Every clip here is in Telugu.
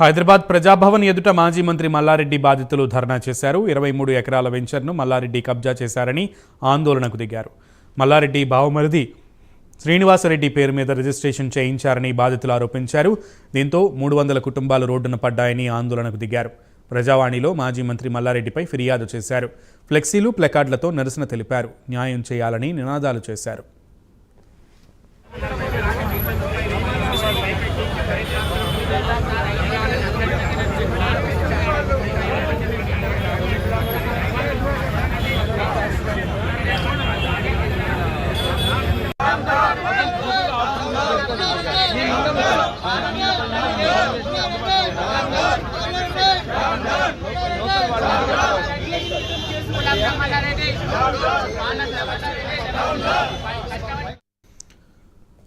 హైదరాబాద్ ప్రజాభవన్ ఎదుట మాజీ మంత్రి మల్లారెడ్డి బాధితులు ధర్నా చేశారు. ఇరవై మూడు ఎకరాల వెంచర్ను మల్లారెడ్డి కబ్జా చేశారని ఆందోళనకు దిగారు. మల్లారెడ్డి బావమరిది శ్రీనివాసరెడ్డి పేరు మీద రిజిస్ట్రేషన్ చేయించారని బాధితులు ఆరోపించారు. దీంతో మూడు వందల కుటుంబాలు రోడ్డున పడ్డాయని ఆందోళనకు దిగారు. ప్రజావాణిలో మాజీ మంత్రి మల్లారెడ్డిపై ఫిర్యాదు చేశారు. ఫ్లెక్సీలు ప్లకార్డులతో నిరసన తెలిపారు. న్యాయం చేయాలని నినాదాలు చేశారు.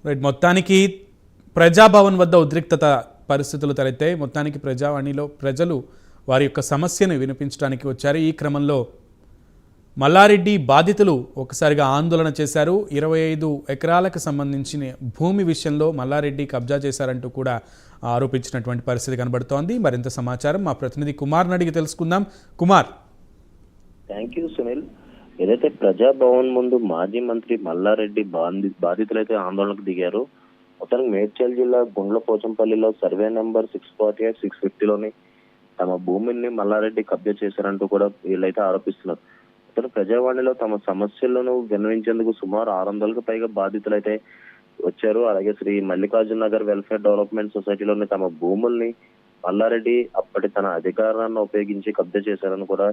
రైట్ మొత్తానికి ప్రజాభవన్ వద్ద ఉద్రిక్తత పరిస్థితులు తలెత్తాయి మొత్తానికి ప్రజావాణిలో ప్రజలు వారి యొక్క సమస్యను వినిపించడానికి వచ్చారు. ఈ క్రమంలో మల్లారెడ్డి బాధితులు ఒకసారిగా ఆందోళన చేశారు. ఇరవై ఐదు ఎకరాలకు సంబంధించిన భూమి విషయంలో మల్లారెడ్డి కబ్జా చేశారంటూ కూడా ఆరోపించినటువంటి పరిస్థితి కనబడుతోంది. మరింత సమాచారం మా ప్రతినిధి కుమార్ని అడిగి తెలుసుకుందాం. కుమార్. థ్యాంక్ యూ సునీల్ ఏదైతే ప్రజాభవన్ ముందు మాజీ మంత్రి మల్లారెడ్డి బాంది బాధితులైతే ఆందోళనకు దిగారు అతను మేడ్చల్ జిల్లా Gundla పోచంపల్లిలో survey number six forty eight six ఫిఫ్టీలోని తమ భూమిని మల్లారెడ్డి కబ్జా చేశారంటూ కూడా వీళ్ళైతే ఆరోపిస్తున్నారు. అతను ప్రజావాణిలో తమ సమస్యలను విన్నవించేందుకు సుమారు ఆరు వందలకు పైగా బాధితులైతే వచ్చారు. అలాగే శ్రీ మల్లికార్జున నగర్ వెల్ఫేర్ డెవలప్మెంట్ సొసైటీలోని తమ భూముల్ని మల్లారెడ్డి అప్పటి తన అధికారాన్ని ఉపయోగించి కబ్జా చేశారని కూడా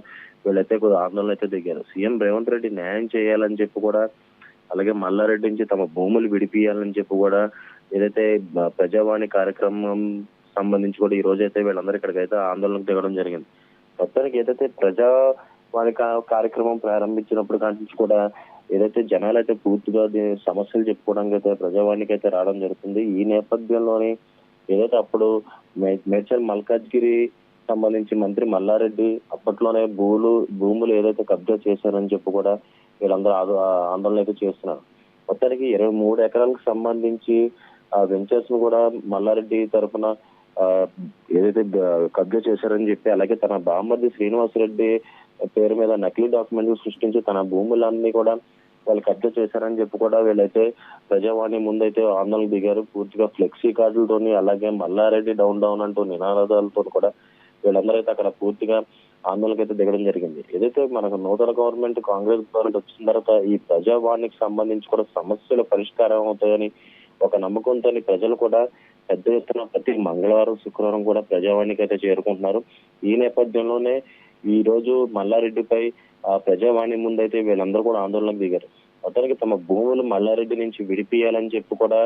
వీళ్ళైతే కొద్ది ఆందోళన అయితే దిగారు. సీఎం రేవంత్ రెడ్డి న్యాయం చేయాలని చెప్పి కూడా అలాగే మల్లారెడ్డి నుంచి తమ భూములు విడిపియాలని చెప్పి కూడా ఏదైతే ప్రజావాణి కార్యక్రమం సంబంధించి కూడా ఈ రోజు అయితే వీళ్ళందరూ ఇక్కడికైతే ఆందోళనకు దిగడం జరిగింది. మొత్తానికి ఏదైతే ప్రజావాణి కార్యక్రమం ప్రారంభించినప్పుడు కాడి కూడా ఏదైతే జనాలు అయితే పూర్తిగా దీని సమస్యలు చెప్పుకోవడానికి అయితే ప్రజావాణికి అయితే రావడం జరుగుతుంది. ఈ నేపథ్యంలోనే ఏదైతే అప్పుడు మే- మేడ్చల్ మల్కాజ్గిరి సంబంధించి మంత్రి మల్లారెడ్డి అప్పట్లోనే భూములు భూములు ఏదైతే కబ్జా చేశారని చెప్పి కూడా వీళ్ళందరూ ఆ ఆందోళన అయితే చేస్తున్నారు. మొత్తానికి ఇరవై మూడు ఎకరాలకు సంబంధించి ఆ వెంచర్స్ను కూడా మల్లారెడ్డి తరఫున ఏదైతే కబ్జా చేశారని చెప్పి అలాగే తన బామ్మర్ది శ్రీనివాసరెడ్డి పేరు మీద నకిలీ డాక్యుమెంట్లు సృష్టించి తన భూములన్నీ కూడా వాళ్ళు కబ్జా చేశారని చెప్పి కూడా వీళ్ళైతే ప్రజావాణి ముందైతే ఆందోళన దిగారు. పూర్తిగా ఫ్లెక్సీ కార్డులతోని అలాగే మల్లారెడ్డి డౌన్ డౌన్ అంటూ నినాదాలతో కూడా వీళ్ళందరూ అయితే అక్కడ పూర్తిగా ఆందోళనకు అయితే దిగడం జరిగింది. ఏదైతే మనకు నూతన గవర్నమెంట్ కాంగ్రెస్ గవర్నమెంట్ వచ్చిన తర్వాత ఈ ప్రజావాణికి సంబంధించి కూడా సమస్యలు పరిష్కారం అవుతాయని ఒక నమ్మకంతో ప్రజలు కూడా పెద్ద ఎత్తున ప్రతి మంగళవారం శుక్రవారం కూడా ప్రజావాణికి అయితే చేరుకుంటున్నారు. ఈ నేపథ్యంలోనే ఈ రోజు మల్లారెడ్డిపై ఆ ప్రజావాణి ముందైతే వీళ్ళందరూ కూడా ఆందోళనకు దిగారు. మొత్తానికి తమ భూములు మల్లారెడ్డి నుంచి విడిపియాలని చెప్పి కూడా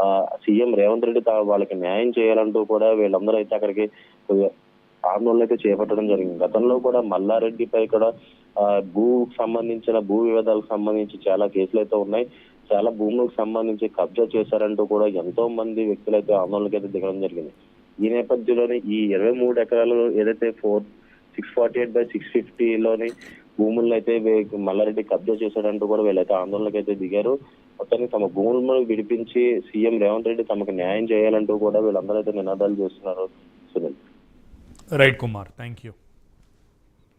ఆ సీఎం రేవంత్ రెడ్డి తా- వాళ్ళకి న్యాయం చేయాలంటూ కూడా వీళ్ళందరూ అయితే అక్కడికి ఆందోళన అయితే చేపట్టడం జరిగింది. గతంలో కూడా మల్లారెడ్డిపై కూడా ఆ, భూ సంబంధించిన భూ వివాదాలకు సంబంధించి చాలా కేసులు అయితే ఉన్నాయి. చాలా భూములకు సంబంధించి కబ్జా చేశారంటూ కూడా ఎంతో మంది వ్యక్తులైతే ఆందోళనకైతే అయితే దిగడం జరిగింది. ఈ నేపథ్యంలోనే ఈ ఇరవై మూడు ఎకరాలు ఏదైతే four six forty eight by six ఫిఫ్టీలోని భూములను అయితే మల్లారెడ్డి కబ్జా చేశాడంటూ కూడా వీళ్ళైతే ఆందోళనకు అయితే దిగారు. మొత్తానికి తమ భూములను విడిపించి సీఎం రేవంత్ రెడ్డి తమకు న్యాయం చేయాలంటూ కూడా వీళ్ళందరూ అయితే నినాదాలు చేస్తున్నారు Sunil. Right Kumar thank you